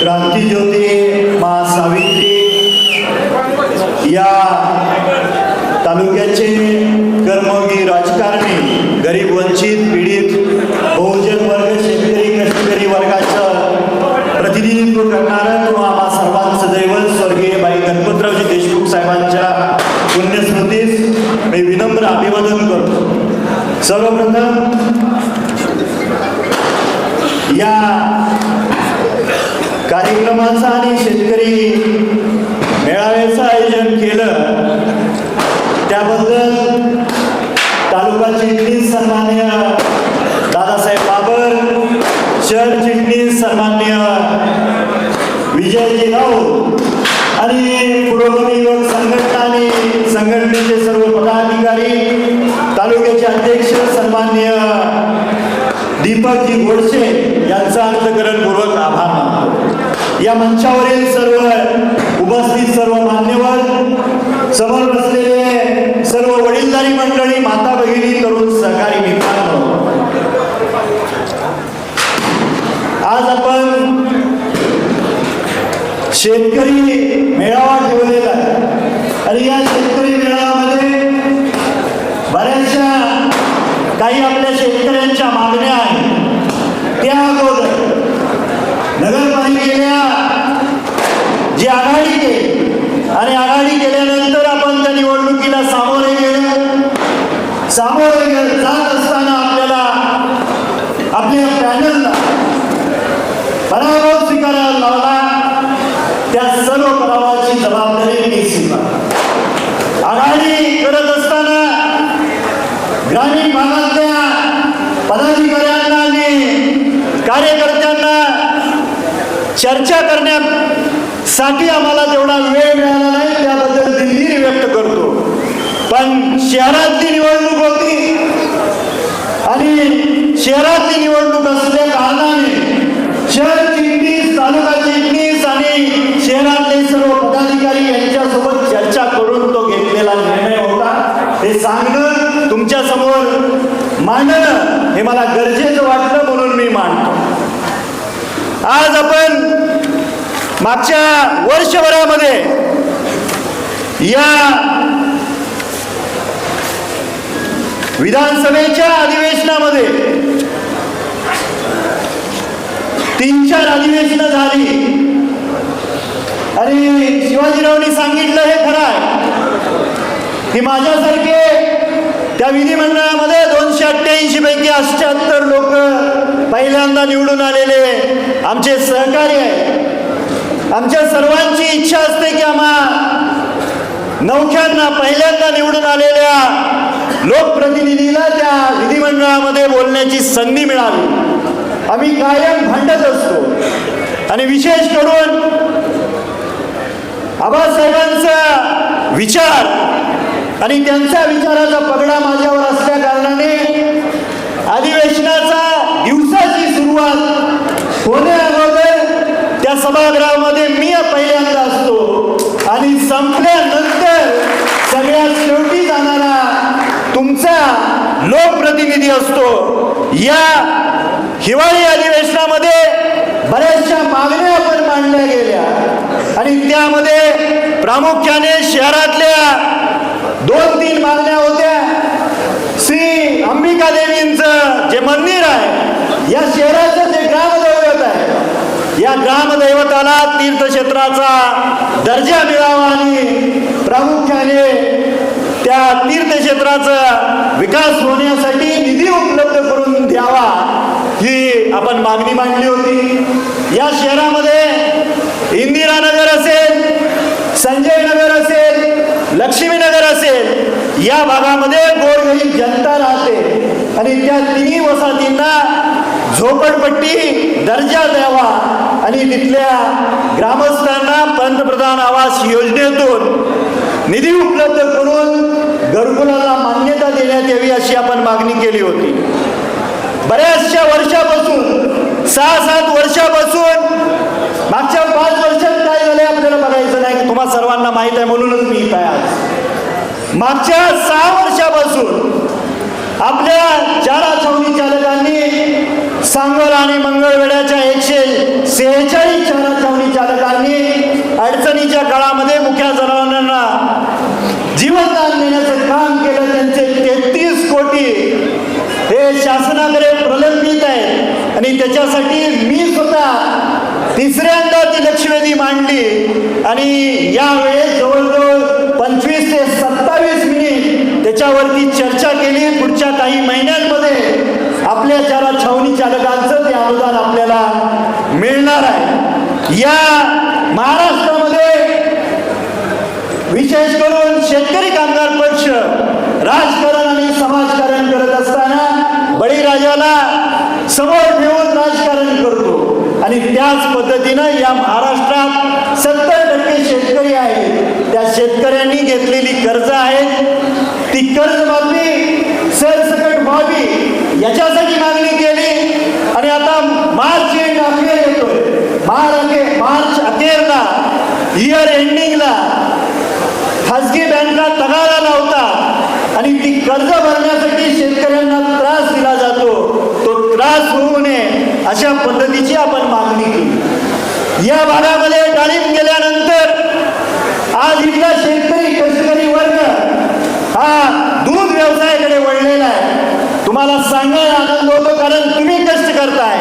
क्रांतीज्योती मा सावित्री या तालुक्याचे कर्मयोगी राजकारणी गरीब वंचित पीडित बहुजन वर्ग शेतकरी कष्टकरी वर्गाचं प्रतिनिधित्व करणारं किंवा आम्हा सर्वांचं दैवत स्वर्गीय बाई गणपतरावजी देशमुख साहेबांच्या पुण्यस्मृतीस मी विनम्र अभिवादन करतो. सर्वप्रथम दीपकजी गोडसे यांचा अंतकरणपूर्वक आभार मानतो. या मंचावरील सर्व उपस्थित सर्व मान्यवर समोर बसलेले सर्व वडीलधारी मंडळी माता भगिनी तरुण सहकारी मित्रांनो. आज आपण शेतकरी मेळावा ठेवलेला आहे आणि या शेतकरी मेळाव्यामध्ये बऱ्याचशा काही आपल्या शेतकऱ्यांच्या मागण्या आहेत त्या अगोदर नगरपालिकेला जी आघाडी केली आणि आघाडी केल्यानंतर आपण त्या निवडणुकीला सामोरे गेलो सामोरे जात असताना आपल्याला आपल्या पॅनलला पराभव स्वीकारायला लावला. त्या सर्व पराभवाची जबाबदारी मी स्वीकार आघाडी करत असताना ग्रामीण भागातल्या पदाधिकाऱ्यांना आणि कार्यकर्त्यांना चर्चा करण्यासाठी आम्हाला तेवढा वेळ मिळाला नाही. त्याबद्दल दिलगिरी व्यक्त करतो. पण शहरातली निवडणूक होती. आणि शहरातली निवडणूक असल्या कारणाने शहर चिटणीस तालुका चिटणीस आणि शहरातले सर्व पदाधिकारी यांच्यासोबत चर्चा करून तो घेतलेला निर्णय होता. हे सांगणं तुमच्यासमोर मांडणं हे मला गरजेचं वाटलं म्हणून मी मांडतो. आज आपण मागच्या वर्षभरामध्ये या विधानसभेच्या अधिवेशनामध्ये तीन चार अधिवेशनं झाली. आणि शिवाजीरावनी सांगितलं हे खरं आहे की माझ्यासारखे त्या विधिमंडळामध्ये दोनशे अठ्ठ्याऐंशी पैकी अष्ट्याहत्तर लोक पहिल्यांदा निवडून आलेले आमचे सहकारी आहे आमच्या सर्वांची इच्छा असते की आम्हा नौख्यांना पहिल्यांदा निवडून आलेल्या लोकप्रतिनिधीला त्या विधिमंडळामध्ये बोलण्याची संधी मिळावी. आम्ही कायम भांडत असतो. आणि विशेष करून आबासाहेबांचा विचार आणि त्यांच्या विचाराचा पगडा माझ्यावर असल्या कारणाने अधिवेशनाचा दिवसाची सुरुवात होण्याअगोदर त्या सभागृहामध्ये मी पहिल्यांदा असतो आणि संपल्या सगळ्यात शेवटी जाणारा तुमचा लोकप्रतिनिधी असतो. या हिवाळी अधिवेशनामध्ये बऱ्याचशा मागण्या आपण मांडल्या गेल्या. आणि त्यामध्ये प्रामुख्याने शहरातल्या दोन तीन मागण्या होत्या. श्री अंबिका देवींचं जे मंदिर आहे या शहराचं जे ग्रामदैवत आहे या ग्रामदैवताला तीर्थक्षेत्राचा दर्जा मिळावा आणि प्रामुख्याने या तीर्थक्षेत्राचा विकास होण्यासाठी निधी उपलब्ध करून द्यावा ही आपण मागणी मांडली होती. या शहरामध्ये इंदिरानगर असेल संजय नगर असेल लक्ष्मीनगर असेल या भागामध्ये गोरगरीब जनता राहते. आणि त्या तिन्ही वसाहतींना झोपडपट्टी दर्जा द्यावा. आणि तिथल्या ग्रामस्थांना पंतप्रधान आवास योजनेतून निधी उपलब्ध करून घरकुलाला मान्यता देण्यात यावी अशी आपण मागणी केली होती. बऱ्याचशा वर्षापासून सहा सात वर्षापासून मागच्या पाच वर्षात काय झाले आपल्याला बघायचं नाही. तुम्हा सर्वांना माहीत आहे म्हणूनच मी इथं आहे आज. मागच्या सहा वर्षापासून आपल्या चारा छावणी चालकांनी सांगोल आणि मंगळवेड्याच्या एकशे सेहेचाळीस चारा छावणी चालकांनी अडचणीच्या काळामध्ये मुख्या जनावरांना जीवनदान देण्याचं काम केलं त्यांचे तेहतीस कोटी हे शासनाकडे प्रलंबित आहे आणि त्याच्यासाठी मी स्वतः तिसऱ्यांदा ती लक्षवेधी मांडली आणि यावेळेस जवळजवळ पंचवीस ते सत्तावीस मिनिट त्याच्यावरती चर्चा केली. पुढच्या काही महिन्यांमध्ये आपल्या ज्याला छावणी चालकांचं ते अनुदान आपल्याला मिळणार आहे. या महाराष्ट्रामध्ये विशेष करून शेतकरी कामगार पक्ष राजकारण आणि समाजकारण करत असताना बळीराजाला समोर ठेवून राजकारण करतो आणि त्याच पद्धतीनं या महाराष्ट्रात सत्तर टक्के शेतकरी आहेत. त्या शेतकऱ्यांनी घेतलेली कर्ज आहेत ती कर्जमाफी सरसकट व्हावी याच्यासाठी मागणी केली. आणि आता मार्च एंड अखेर येतोय. मार्च अखेर मार्च अखेरला इयर एंडिंगला खाजगी बँका तगारा लावता आणि ती कर्ज भरण्यासाठी शेतकऱ्यांना त्रास दिला जातो. तो त्रास होऊ नये. अशा पद्धतीची आपण मागणी केली. या भागामध्ये डाळिंब गेल्यानंतर आज इथला शेतकरी कष्टकरी वर्ग हा दूध व्यवसायाकडे वळलेला आहे. तुम्हाला सांगायला आनंद होतो कारण तुम्ही कष्ट करताय.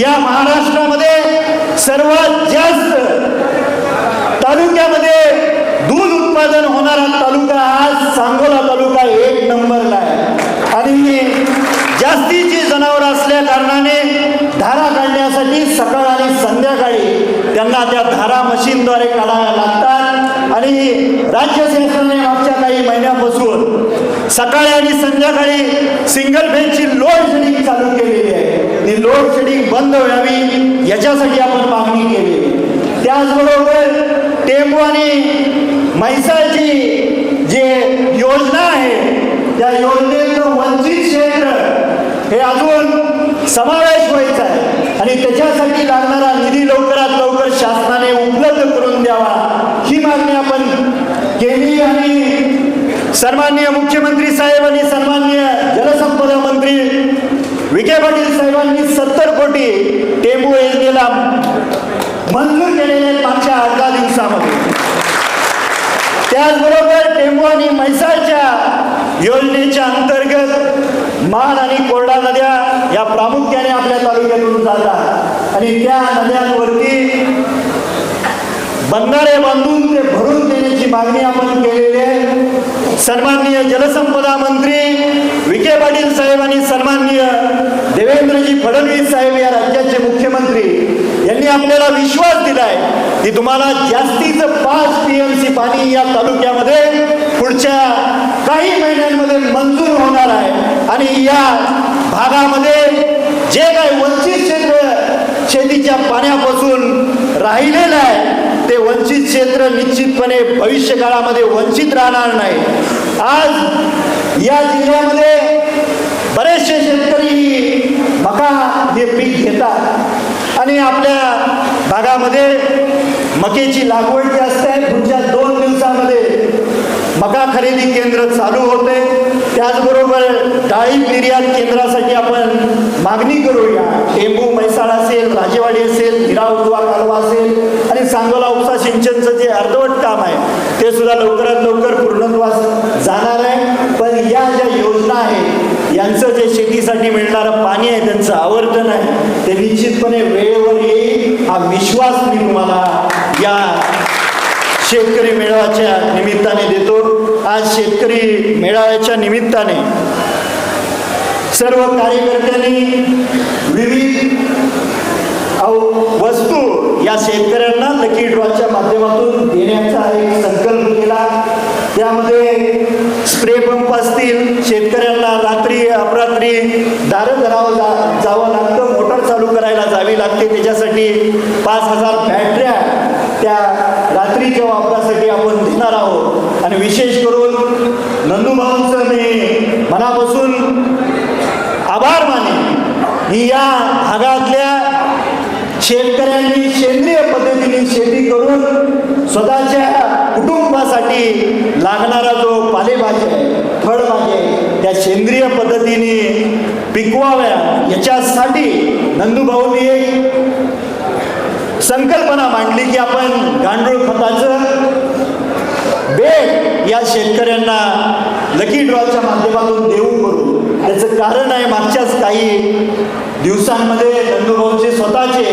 या महाराष्ट्रामध्ये सर्वात जास्त तालुक्यामध्ये दूध उत्पादन होणारा तालुका आज सांगोला तालुका एक नंबरला आहे. आणि जास्तीची जनावर असल्या कारणाने काढण्यासाठी सकाळ आणि संध्याकाळी त्यांना त्या धारा मशीनद्वारे काढाव्या लागतात. आणि राज्य शासनाने मागच्या काही महिन्यापासून सकाळी आणि संध्याकाळी सिंगल फेजची लोड शेडिंग चालू केलेली आहे. ती लोड शेडिंग बंद व्हावी याच्यासाठी आपण मागणी केली. त्याचबरोबर टेंबू आणि म्हैसाळची जे योजना आहे त्या योजनेचं वंचित क्षेत्र हे अजून समावेश व्हायचा आहे. आणि त्याच्यासाठी लागणारा निधी लवकरात लवकर शासनाने उपलब्ध करून द्यावा. ही मागणी आपण केली आणि सन्माननीय मुख्यमंत्री साहेब आणि सन्माननीय जलसंपदा मंत्री विखे पाटील साहेबांनी सत्तर कोटी टेंबू योजनेला मंजूर केलेले मागच्या अर्धा दिवसामध्ये. त्याचबरोबर टेंबू आणि म्हैसाळच्या योजनेच्या अंतर्गत मान आणि कोरडा नद्या या प्रामुख्याने आपल्या तालुक्यातून जातात. आणि त्या नद्यांवरती बंधारे बांधून ते भरून देण्याची मागणी आपण केलेली आहे. सन्माननीय जलसंपदा मंत्री विखे पाटील साहेब आणि सन्माननीय देवेंद्रजी फडणवीस साहेब या राज्याचे मुख्यमंत्री यांनी आपल्याला विश्वास दिलाय की तुम्हाला जास्तीचं पाच टी एम सी पाणी या तालुक्यामध्ये पुढच्या काही महिन्यांमध्ये मंजूर होणार आहे. आणि या भागामध्ये जे काही वंचित क्षेत्र शेतीच्या पाण्यापासून राहिलेलं आहे ते वंचित क्षेत्र निश्चितपणे भविष्य काळामध्ये वंचित राहणार नाही. आज या जिल्ह्यामध्ये बरेचसे शेतकरी मका हे पीक घेतात आणि आपल्या भागामध्ये मकेची लागवड जास्त आहे पुढच्या दोन दिवसामध्ये मका खरेदी केंद्र चालू होते. त्याचबरोबर डाळी निर्यात केंद्रासाठी आपण मागणी करूया टेंबू म्हैसाळ असेल राजेवाडी असेल हिरा उजवा कालवा असेल आणि सांगोला उपसा सिंचनचं जे अर्धवट काम आहे ते सुद्धा लवकरात लवकर पूर्णत्वास जाणार आहे. पण या ज्या योजना आहेत यांचं जे शेतीसाठी मिळणारं पाणी आहे त्यांचं आवर्तन आहे ते निश्चितपणे वेळेवर येईल. हा विश्वास मी तुम्हाला या शेतकरी मेळाव्याच्या निमित्ताने देतो. आज शेतकरी मेळाव्याच्या निमित्ताने सर्व कार्यकर्त्यांनी विविध वस्तू या शेतकऱ्यांना लकी ड्रॉच्या माध्यमातून देण्याचा एक संकल्प केला. त्यामध्ये स्प्रे पंप असतील शेतकऱ्यांना रात्री अपरात्री दारं धरावं जा जावं लागतं मोटर चालू करायला जावी लागते. त्याच्यासाठी पाच हजार बॅटऱ्या त्या रात्रीच्या वापरासाठी आपण देणार आहोत. आणि विशेष करून नंदूभाऊंचं मी मनापासून आभार माने. या भागातल्या शेतकऱ्यांनी सेंद्रिय पद्धतीने शेती करून स्वतःच्या कुटुंबासाठी लागणारा जो पालेभाज्या आहे फळभाज्या त्या सेंद्रिय पद्धतीने पिकवाव्या याच्यासाठी नंदूभाऊंनी एक संकल्पना मांडली की आपण गांडूळ खताचं बेट या शेतकऱ्यांना लकी ड्रॉच्या माध्यमातून देऊ करू त्याचं कारण आहे मागच्याच काही दिवसांमध्ये नंदूभाऊंचे स्वतःचे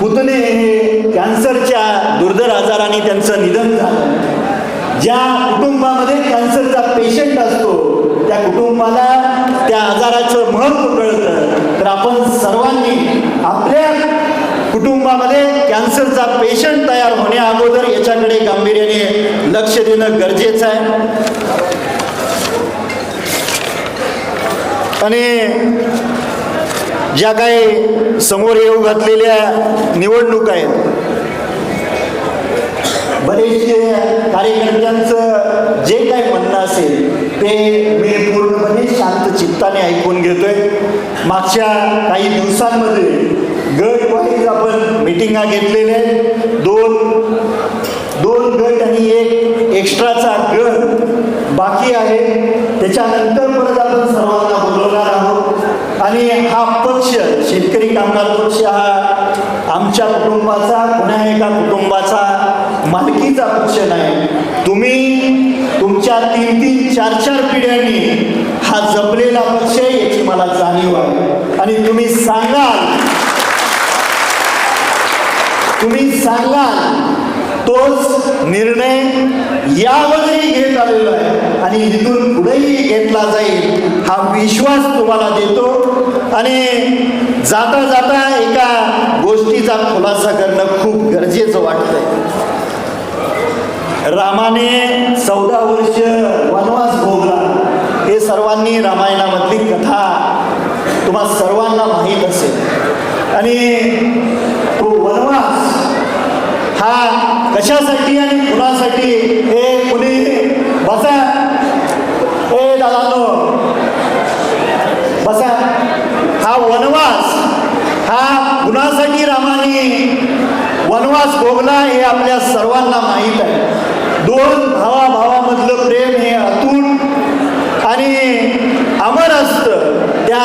पुतणे हे कॅन्सरच्या दुर्धर आजाराने त्यांचं निधन झालं. ज्या कुटुंबामध्ये कॅन्सरचा पेशंट असतो त्या कुटुंबाला त्या आजाराचं महत्त्व कळतं. तर आपण सर्वांनी आपल्या कुटुंबामध्ये कॅन्सरचा पेशंट तयार होण्या अगोदर याच्याकडे गांभीर्याने लक्ष देणं गरजेचं आहे. आणि ज्या काही समोर येऊ घातलेल्या निवडणूक आहेत बरेचसे कार्यकर्त्यांचं जे काही म्हणणं असेल ते मी पूर्णपणे शांत चित्ताने ऐकून घेतोय. मागच्या काही दिवसांमध्ये गटवाईज आपण मिटिंगा घेतलेल्या आहेत. दोन दोन गट आणि एक एक्स्ट्राचा गट बाकी आहे. त्याच्यानंतर परत आपण सर्वांना बोलवणार आहोत. आणि हा पक्ष शेतकरी कामगार पक्ष हा आमच्या कुटुंबाचा पुन्हा एका कुटुंबाचा मालकीचा पक्ष नाही. तुम्ही तुमच्या तीन तीन चार चार पिढ्यांनी हा जपलेला पक्ष आहे याची मला जाणीव आहे. आणि तुम्ही सांगाल. तुम्ही सांगाल तोच निर्णय यावरही घेत आलेला आहे. आणि इथून पुढेही घेतला जाईल हा विश्वास तुम्हाला देतो. आणि जाता जाता एका गोष्टीचा खुलासा करणं खूप गरजेचं वाटतंय. रामाने चौदा वर्ष वनवास भोगला. हे सर्वांनी रामायणामधली कथा तुम्हा सर्वांना माहीत असेल. आणि तो वनवास हा कशासाठी आणि कुणासाठी? हे कुणी? बसा. ए दादानो. बसा. हा वनवास. हा कुणासाठी रामाने? वनवास भोगला हे आपल्या सर्वांना माहीत आहे. दोन भावा भावामधलं प्रेम हे अतूट आणि अमर असतं. त्या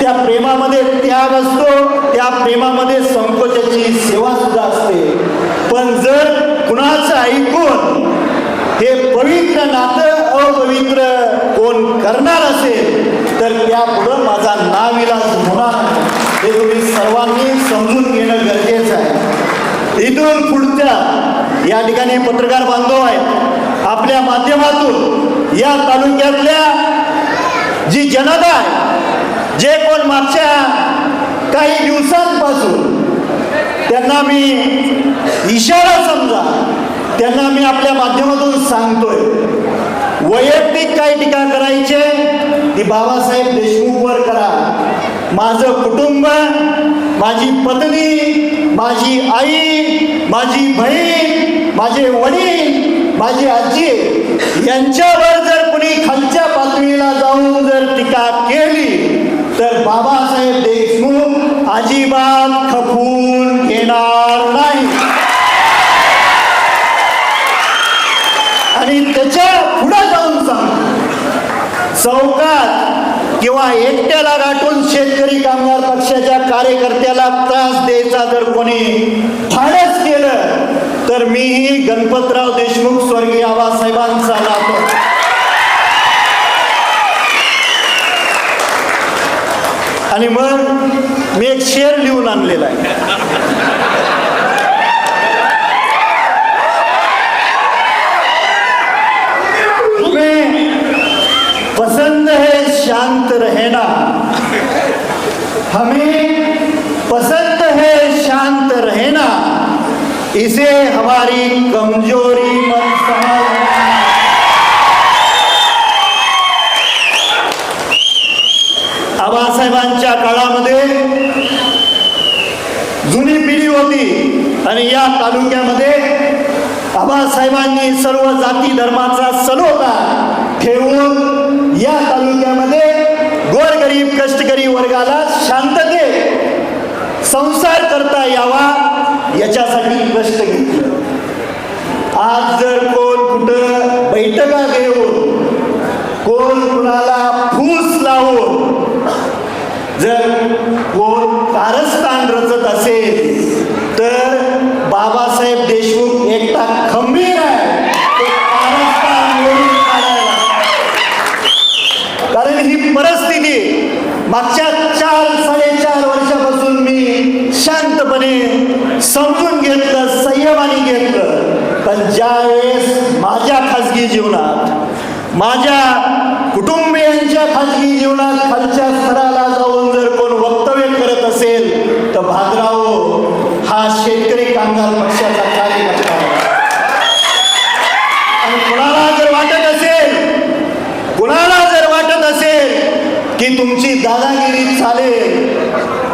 त्या प्रेमामध्ये त्याग असतो. त्या प्रेमामध्ये संकोचाची सेवा सुद्धा असते. पण जर कुणाचं ऐकून हे पवित्र नातं अपवित्र कोण करणार असेल तर त्यापुढं माझा नाविलाज होणार हे तुम्ही सर्वांनी समजून घेणं गरजेचं आहे. इथून पुढच्या या ठिकाणी पत्रकार बांधव आहेत. आपल्या माध्यमातून या तालुक्यातल्या जी जनता आहे जे कोण मागच्या काही दिवसांपासून त्यांना मी इशारा समजा त्यांना मी आपल्या माध्यमातून सांगतोय. वैयक्तिक काही टीका करायचे ती बाबासाहेब देशमुखवर करा. माझं कुटुंब माझी पत्नी माझी आई माझी बहीण माझे वडील माझी आजी यांच्यावर जर कुणी खालच्या पातळीला जाऊन जर टीका केली तर बाबासाहेब देश अजिबात खपून घेणार नाही. आणि त्याच्या पुढे जाऊन सांग. चौकात किंवा एकट्याला गाठून शेतकरी कामगार पक्षाच्या कार्यकर्त्याला त्रास द्यायचा जर कोणी फाडच केलं तर मीही गणपतराव देशमुख स्वर्गीय आबासाहेबांचा लाभ आणि मग मी एक शेर लिहून आणलेला आहे. पसंद है शांत रहना. हमें पसंद है शांत रहना. इसे हमारी कमजोरी मत समझना. आबासाहेबांच्या काळामध्ये जुनी पिढी होती आणि या तालुक्यामध्ये आबासाहेबांनी सर्व जाती धर्माचा सलोखा ठेवून या तालुक्यामध्ये गोरगरीब कष्टकरी वर्गाला शांतते संसार करता यावा याच्यासाठी कष्ट घेतलं. आज जर कोण कुठं बैठका घेऊन कोण कुणाला फूस लावून जर कोण कारस्थान रचत असेल बाबासाहेब देशमुख एकटा खंबीर आहे. कारण ही परिस्थिती मागच्या चार साडेचार वर्षापासून मी शांतपणे समजून घेतलं संयमाने घेतलं. पण ज्यावेळेस माझ्या खाजगी जीवनात माझ्या कुटुंबियांच्या खाजगी जीवनात खालच्या स्तराला कामगार पक्षाचा कार्यकर्ता आणि कुणाला जर वाटत असेल कुणाला जर वाटत असेल की तुमची दादागिरी चालेल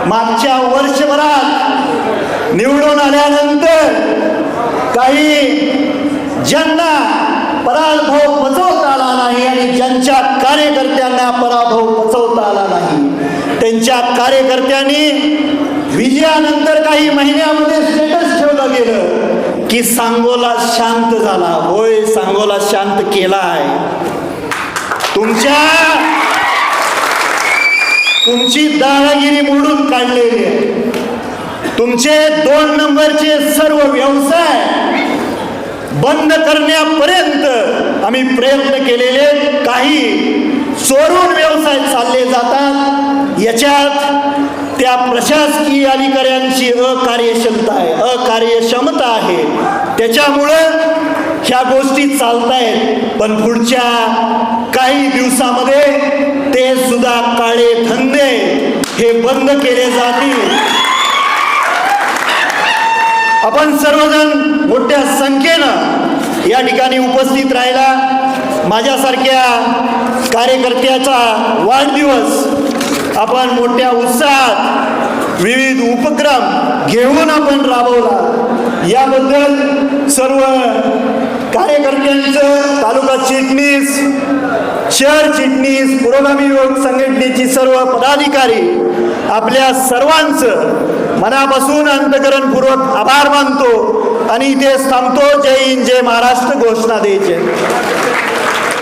मागच्या वर्षभरात निवडून आल्यानंतर काही ज्यांना पराभव पचवता आला नाही आणि ज्यांच्या कार्यकर्त्यांना पराभव पचवता आला नाही त्यांच्या कार्यकर्त्यांनी विजयानंतर काही महिन्यामध्ये स्टेटस ठेवलं गेलं की सांगोला शांत झाला. होय सांगोला शांत केलाय. तुमच्या तुमची दादागिरी मोडून काढलेली आहे तुमचे दोन नंबरचे सर्व व्यवसाय बंद करण्यापर्यंत आम्ही प्रयत्न केलेले काही चोरून व्यवसाय चालले जातात. याच्यात त्या प्रशासकीय अधिकाऱ्यांची अकार्यक्षमता आहे अकार्यक्षमता आहे. त्याच्यामुळं ह्या गोष्टी चालतायत. पण पुढच्या काही दिवसामध्ये ते सुद्धा काळे धंदे हे बंद केले जातील. आपण सर्वजण मोठ्या संख्येनं या ठिकाणी उपस्थित राहिला. माझ्यासारख्या कार्यकर्त्याचा वाढदिवस आपण मोठ्या उत्साहात विविध उपक्रम घेऊन आपण राबवला. याबद्दल सर्व कार्यकर्त्यांचं तालुका चिटणीस शहर चिटणीस पुरोगामी योग संघटनेची सर्व पदाधिकारी आपल्या सर्वांचं मनापासून अंतकरणपूर्वक आभार मानतो आणि इथे थांबतो. जय हिंद जय महाराष्ट्र घोषणा द्यायचे.